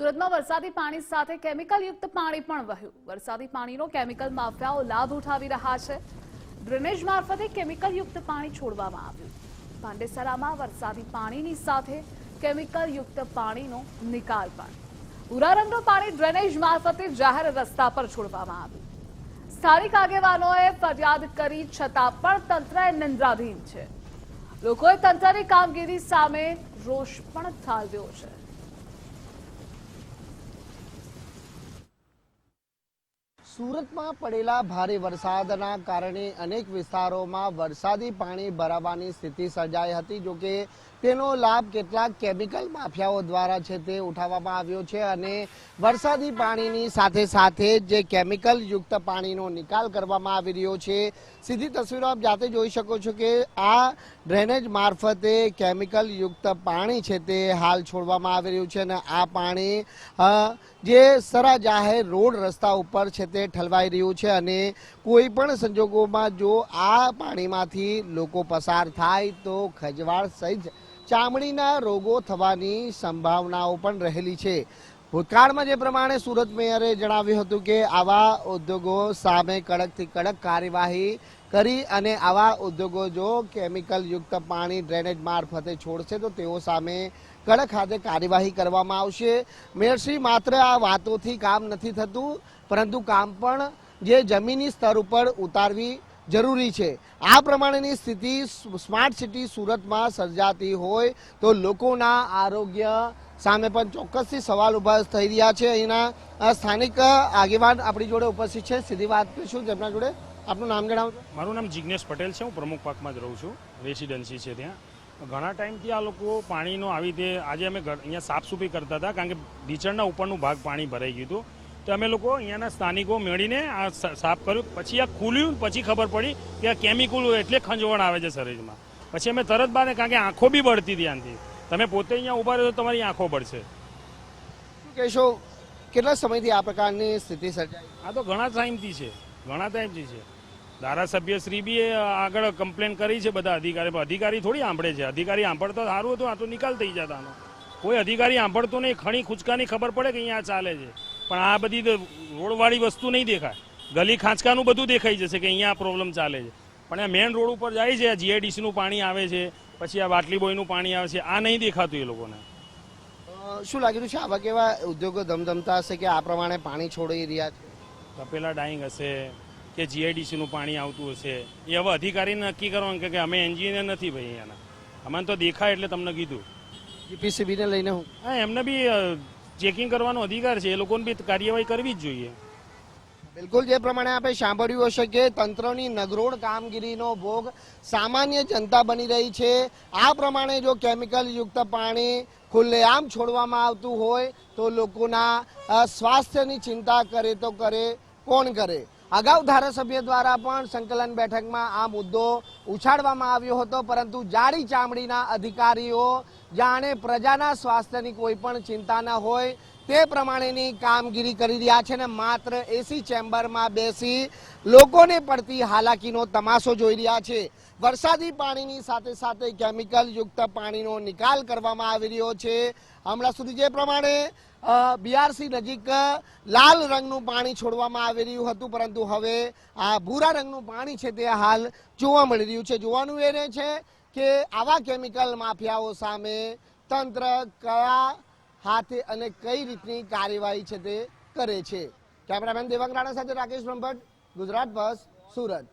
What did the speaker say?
સુરતમાં વરસાદી પાણી સાથે કેમિકલયુક્ત પાણી પણ વહ્યું. વરસાદી પાણીનો કેમિકલ માફિયાઓ લાભ ઉઠાવી રહ્યા છે. ડ્રેનેજ મારફતે કેમિકલયુક્ત પાણી છોડવામાં આવ્યું. પાંડેસરામાં વરસાદી પાણીની સાથે કેમિકલયુક્ત પાણીનો નિકાલ પણ. ઉરારંગનું પાણી ડ્રેનેજ મારફતે જાહેર રસ્તા પર છોડવામાં આવ્યું. સ્થાનિક આગેવાનોએ ફરિયાદ કરી છતાં પણ તંત્ર નિંદ્રાધીન છે. લોકોએ તંત્રની કામગીરી સામે રોષ પણ ઠાલવ્યો છે. સુરતમાં પડેલા ભારે વરસાદના કારણે અનેક વિસ્તારોમાં વરસાદી પાણી ભરાવાની સ્થિતિ સર્જાઈ હતી. જો કે તેનો લાભ કેટલાક કેમિકલ માફિયાઓ દ્વારા છે તે ઉઠાવવામાં આવ્યો છે અને વરસાદી પાણીની સાથે સાથે જે કેમિકલ યુક્ત પાણીનો નિકાલ કરવામાં આવી રહ્યો છે. સીધી તસવીરો આપ જાતે જોઈ શકો છો કે આ ડ્રેનેજ મારફતે કેમિકલ યુક્ત પાણી છે તે હાલ છોડવામાં આવી રહ્યું છે અને આ પાણી જે સરા જાહેર રોડ રસ્તા ઉપર છે તે ઠલવાઈ રહ્યું છે અને કોઈ પણ સંજોગોમાં જો આ પાણીમાંથી લોકો પસાર થાય તો ખજવાળ સહિત ચામડીના રોગો થવાની સંભાવનાઓ પણ રહેલી છે. ભૂતકાળમાં જે પ્રમાણે સુરત મેયરે જણાવ્યું હતું કે આવા ઉદ્યોગો સામે કડકથી કડક કાર્યવાહી કરી અને આવા ઉદ્યોગો જો કેમિકલ યુક્ત પાણી ડ્રેનેજ મારફતે છોડશે તો તેઓ સામે કડક હાથે કાર્યવાહી કરવામાં આવશે. મેયરશ્રી માત્ર આ વાતોથી કામ નથી થતું, પરંતુ કામ પણ જે જમીની સ્તર ઉપર ઉતારવી જરૂરી છે. આ પ્રમાણેની સ્થિતિ સ્માર્ટ સિટી સુરતમાં સર્જાતી હોય તો લોકોના આરોગ્ય સામે પણ ચોક્કસથી સવાલ ઊભા થઈ રહ્યા છે. અહીંના સ્થાનિક આગેવાન આપણી જોડે ઉપસ્થિત છે. સીધી વાત કરીશું. તેમના જોડે આપનું નામ જણાવો મારું નામ જિજ્ઞેશ પટેલ છે. હું પ્રમુખ પાકમાં જ રહું છું. રેસિડેન્સી છે ત્યાં. ઘણા ટાઈમથી આ લોકો પાણીનો આવી રીતે, આજે અમે અહીંયા સાફ સફાઈ કરતા હતા કારણ કે ઢીચણના ઉપરનું ભાગ પાણી ભરાઈ ગયું હતું. તો અમે લોકો અહીંયાના સ્થાનિકો મેળીને આ સાફ કર્યું. પછી આ ખુલ્યું પછી ખબર પડી કે આ કેમિકલ એટલે ખંજવણ આવે છે શરીરમાં. પછી અમે તરત બાદ કારણ કે આંખો બી બળતી હતી આનાથી. તમે પોતે અહીંયા ઊભા રહો તો તમારી આંખો બળશે. શું કહેશો? કેટલા સમયથી આ પ્રકારની સ્થિતિ સર્જાઈ? આ તો ઘણા ટાઈમથી છે. ઘણા ટાઈમથી છે. ધારાસભ્ય શ્રી બી એ આગળ કમ્પ્લેન કરી છે બધા અધિકારી. અધિકારી થોડી સાંભળે છે. અધિકારી સાંભળતો સારું હતું આ તો નિકાલ થઈ જતા કોઈ અધિકારી આંભળતો નહીં. ખણી ખુચકાની ખબર પડે કે અહીંયા ચાલે છે. પણ આ બધી રોડવાળી વસ્તુ નહીં દેખાય. ગલી ખાંચકાનું બધું દેખાઈ જશે કે અહીંયા પ્રોબ્લેમ ચાલે છે. પણ આ મેન રોડ ઉપર જાય છે આ જીઆઈડીસીનું પાણી આવે છે પછી આ બાટલી બોયનું પાણી આવે છે આ નહીં દેખાતું એ લોકોને. શું લાગી રહ્યું છે આવા કેવા ઉદ્યોગો ધમધમતા હશે કે આ પ્રમાણે પાણી છોડી રહ્યા છે? તપેલા ડાઈંગ હશે કે જીઆઈડીસીનું પાણી આવતું હશે. એ હવે અધિકારીને નક્કી કરવાનું કે કે અમે એન્જિનિયર નથી ભાઈ અહીંયાના. અમને તો દેખાય એટલે તમને કીધું. જીપીસીબીને લઈને હું. હા એમને બી ચેકિંગ કરવાનો અધિકાર છે, એ લોકોને બી કાર્યવાહી કરવી જ જોઈએ. બિલકુલ, જે પ્રમાણે આપણે સાંભળ્યું હશે કે તંત્રની નગરોળ કામગીરીનો ભોગ સામાન્ય જનતા બની રહી છે. આ પ્રમાણે જો કેમિકલ યુક્ત પાણી ખુલ્લેઆમ છોડવામાં આવતું હોય, તો લોકોના સ્વાસ્થ્યની ચિંતા કરે તો કરે, કોણ કરે? અગાઉ ધારાસભ્ય દ્વારા પણ સંકલન બેઠકમાં આ મુદ્દો ઉછાળવામાં આવ્યો હતો, પરંતુ જાડી ચામડીના અધિકારીઓ જાણે પ્રજાના સ્વાસ્થ્યની કોઈ પણ ચિંતા ન હોય, તે પ્રમાણેની કામગીરી કરી રહ્યા છે ને માત્ર એસી ચેમ્બરમાં બેસી લોકોને પડતી હાલાકીનો તમાશો જોઈ રહ્યા છે. વરસાદી પાણીની સાથે સાથે કેમિકલ યુક્ત પાણીનો નિકાલ કરવામાં આવી રહ્યો છે. હમણાં સુધી જે પ્રમાણે બીઆરસી નજીક લાલ રંગનું પાણી છોડવામાં આવી રહ્યું હતું, પરંતુ હવે આ ભૂરા રંગનું પાણી છે તે હાલ જોવા મળી રહ્યું છે. જોવાનું એ છે કે આવા કેમિકલ માફિયાઓ સામે તંત્ર કયા હાથે અને કઈ રીતની કાર્યવાહી છે તે કરે છે. કેમેરામેન દેવાંગ રાણા સાથે રાકેશ બ્રહ્મભટ્ટ, ગુજરાત બસ, સુરત.